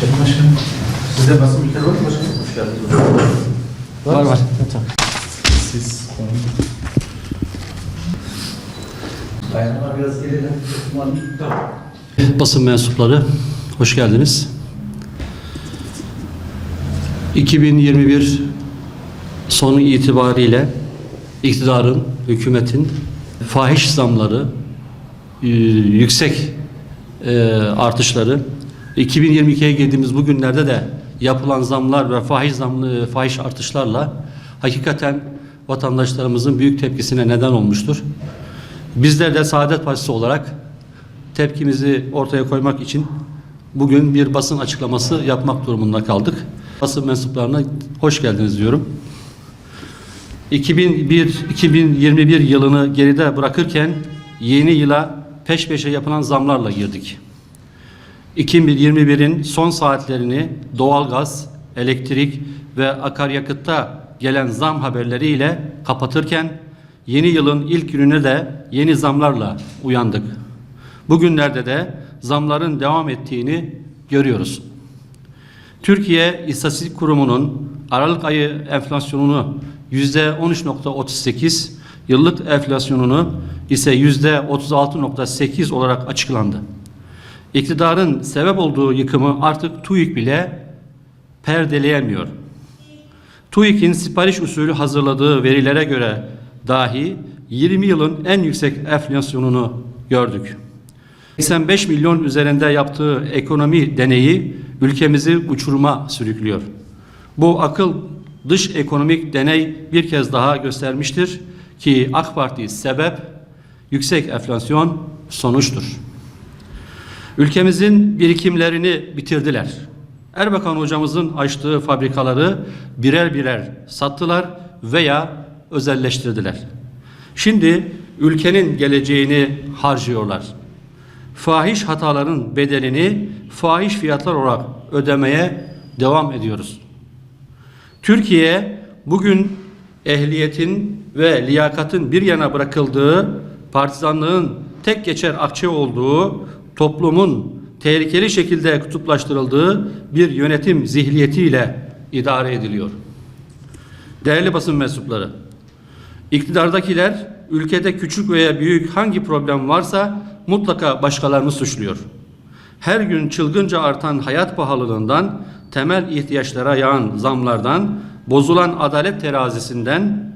geldin başkanım. Sizde basın bülteni var mı başkanım? Hoş geldiniz. Var var. Siz. Dayanama biraz gelelim. Tamam. Basın mensupları hoş geldiniz. 2021 sonu itibariyle iktidarın, hükümetin fahiş zamları, e, yüksek e, artışları 2022'ye girdiğimiz bu günlerde de yapılan zamlar ve fahiş zamlı fahiş artışlarla hakikaten vatandaşlarımızın büyük tepkisine neden olmuştur. Bizler de Saadet Partisi olarak tepkimizi ortaya koymak için bugün bir basın açıklaması yapmak durumunda kaldık. Basın mensuplarına hoş geldiniz diyorum. 2001-2021 yılını geride bırakırken yeni yıla peş peşe yapılan zamlarla girdik. 2021'in son saatlerini doğalgaz, elektrik ve akaryakıtta gelen zam haberleriyle kapatırken yeni yılın ilk gününe de yeni zamlarla uyandık. Bugünlerde de zamların devam ettiğini görüyoruz. Türkiye İstatistik Kurumu'nun Aralık ayı enflasyonunu yüzde 13.38, yıllık enflasyonunu ise yüzde 36.8 olarak açıklandı. İktidarın sebep olduğu yıkımı artık TÜİK bile perdeleyemiyor. TÜİK'in sipariş usulü hazırladığı verilere göre dahi 20 yılın en yüksek enflasyonunu gördük. 85 milyon üzerinde yaptığı ekonomi deneyi ülkemizi uçuruma sürüklüyor. Bu akıl dış ekonomik deney bir kez daha göstermiştir ki AK Parti sebep, yüksek enflasyon sonuçtur. Ülkemizin birikimlerini bitirdiler. Erbakan hocamızın açtığı fabrikaları birer birer sattılar veya özelleştirdiler. Şimdi ülkenin geleceğini harcıyorlar. Fahiş hataların bedelini fahiş fiyatlar olarak ödemeye devam ediyoruz. Türkiye bugün ehliyetin ve liyakatın bir yana bırakıldığı, partizanlığın tek geçer akçe olduğu, toplumun tehlikeli şekilde kutuplaştırıldığı bir yönetim zihniyetiyle idare ediliyor. Değerli basın mensupları, iktidardakiler ülkede küçük veya büyük hangi problem varsa mutlaka başkalarını suçluyor. Her gün çılgınca artan hayat pahalılığından, temel ihtiyaçlara yağan zamlardan, bozulan adalet terazisinden,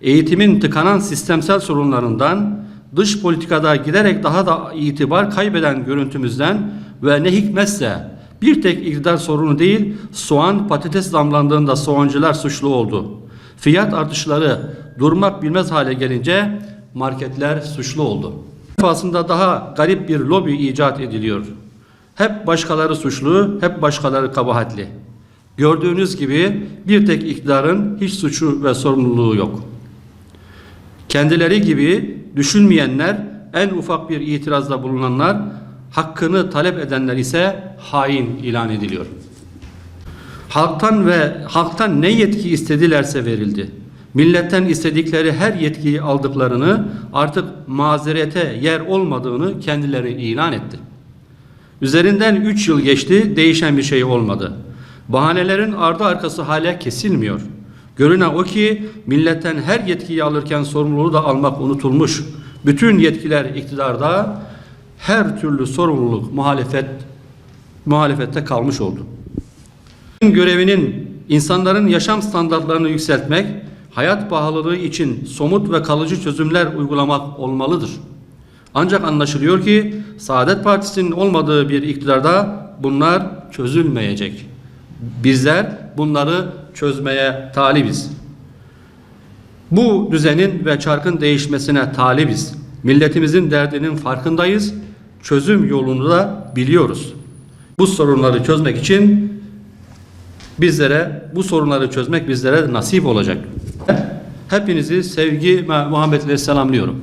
eğitimin tıkanan sistemsel sorunlarından, dış politikada giderek daha da itibar kaybeden görüntümüzden ve ne hikmetse bir tek iktidar sorunu değil, soğan patates zamlandığında soğancılar suçlu oldu. Fiyat artışları durmak bilmez hale gelince marketler suçlu oldu. Defasında daha garip bir lobi icat ediliyor. Hep başkaları suçlu, hep başkaları kabahatli. Gördüğünüz gibi bir tek iktidarın hiç suçu ve sorumluluğu yok. Kendileri gibi düşünmeyenler, en ufak bir itirazda bulunanlar, hakkını talep edenler ise hain ilan ediliyor. Halktan ve halktan ne yetki istedilerse verildi. Milletten istedikleri her yetkiyi aldıklarını artık mazerete yer olmadığını kendileri ilan etti. Üzerinden üç yıl geçti, değişen bir şey olmadı. Bahanelerin ardı arkası hale kesilmiyor. Görünen o ki milletten her yetkiyi alırken sorumluluğu da almak unutulmuş. Bütün yetkiler iktidarda her türlü sorumluluk muhalefet muhalefette kalmış oldu. Görevinin insanların yaşam standartlarını yükseltmek, hayat pahalılığı için somut ve kalıcı çözümler uygulamak olmalıdır. Ancak anlaşılıyor ki Saadet Partisi'nin olmadığı bir iktidarda bunlar çözülmeyecek. Bizler bunları çözmeye talibiz. Bu düzenin ve çarkın değişmesine talibiz. Milletimizin derdinin farkındayız. Çözüm yolunu da biliyoruz. Bu sorunları çözmek için bizlere bu sorunları çözmek bizlere nasip olacak. Hepinizi sevgi ve muhabbetle selamlıyorum.